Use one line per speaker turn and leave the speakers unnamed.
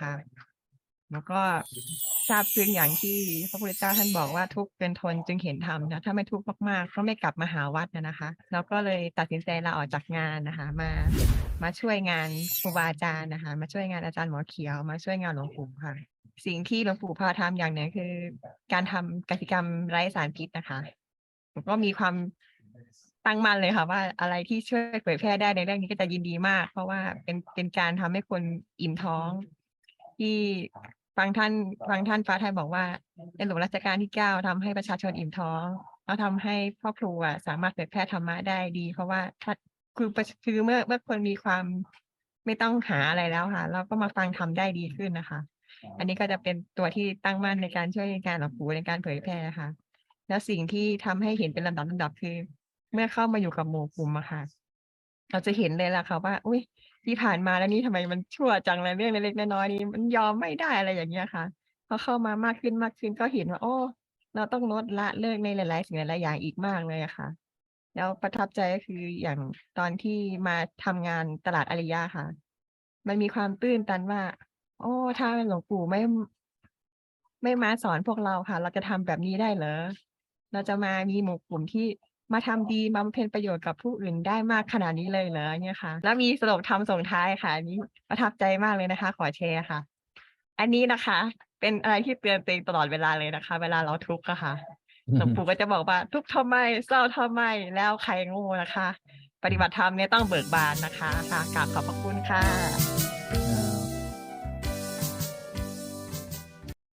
ค่ะแล้วก็ทราบซึ้งอย่างที่พระพุทธเจ้าท่านบอกว่าทุกข์เป็นทนจึงเห็นธรรมนะถ้าไม่ทุกข์มากๆก็ไม่กลับมาหาวัดนะนะคะแล้วก็เลยตัดสินใจลาออกจากงานนะคะ มามาช่วยงานครูบาอาจารย์นะคะ มาช่วยงานอาจารย์หมอเขียว มาช่วยงานหลวงปู่ค่ะ สิ่งที่หลวงปู่พาทำอย่างหนึ่งคือ การทำกสิกรรมไร้สารพิษนะคะ ก็มีความตั้งมั่นเลยค่ะว่าอะไรที่ช่วยเผยแพร่ได้ในเรื่องนี้ก็จะยินดีมาก เพราะว่าเป็นเป็นการทำให้คนอิ่มท้อง ที่ฟังท่านฟังท่านฟ้าไทยบอกว่าในหลวงรัชกาลที่เก้าทำให้ประชาชนอิ่มท้องแล้วทำให้ครอครัวสามารถเผยแพร่ธรรมะได้ดี เพราะว่าถ้าคือประคือเมื่อเมื่อคนมีความไม่ต้องหาอะไรแล้วค่ะ เราก็มาฟังทำได้ดีขึ้นนะคะ อันนี้ก็จะเป็นตัวที่ตั้งมั่นในการช่วยงานหลวงปู่ในการเผยแพร่ค่ะ แล้วสิ่งที่ทำให้เห็นเป็นลำดับลำดับคือ เมื่อเข้ามาอยู่กับหมู่กลุ่มอะค่ะ เราจะเห็นเลยล่ะค่ะว่า อุ้ยที่ผ่านมาแล้วนี่ทำไมมันชั่วจังเลยเรื่องเล็กๆน้อยๆนี้มันยอมไม่ได้อะไรอย่างเงี้ยค่ะพอเข้ามามากขึ้นมากขึ้นก็เห็นว่า โอ้เราต้องลดละเลิกในหลายๆสิ่งหลายๆอย่างอีกมากเลยอะค่ะ แล้วประทับใจก็คืออย่างตอนที่มาทำงานตลาดอาริยะค่ะ มันมีความตื้นตันว่า โอ้ถ้าหลวงปู่ไม่ไม่มาสอนพวกเราค่ะ เราจะทำแบบนี้ได้เหรอ เราจะมามีหมู่กลุ่มที่มาทำดีบำเพ็ญประโยชน์กับผู้อื่นได้มากขนาดนี้เลยเหรอเนี่ยค่ะ แล้วมีสรุปธรรมส่งท้ายค่ะอันนี้ประทับใจมากเลยนะคะ ขอแชร์ค่ะ อันนี้นะคะ เป็นอะไรที่เตือนตัวเองตลอดเวลาเลยนะคะ เวลาเราทุกข์อะค่ะหลวงปู่ก็จะบอกว่าทุกข์ทำไมเศร้าทำไมแล้วใครง่นะคะ ปฏิบัติธรรมเนี่ยต้องเบิกบานนะคะค่ะกราบขอบพระคุณค่ะ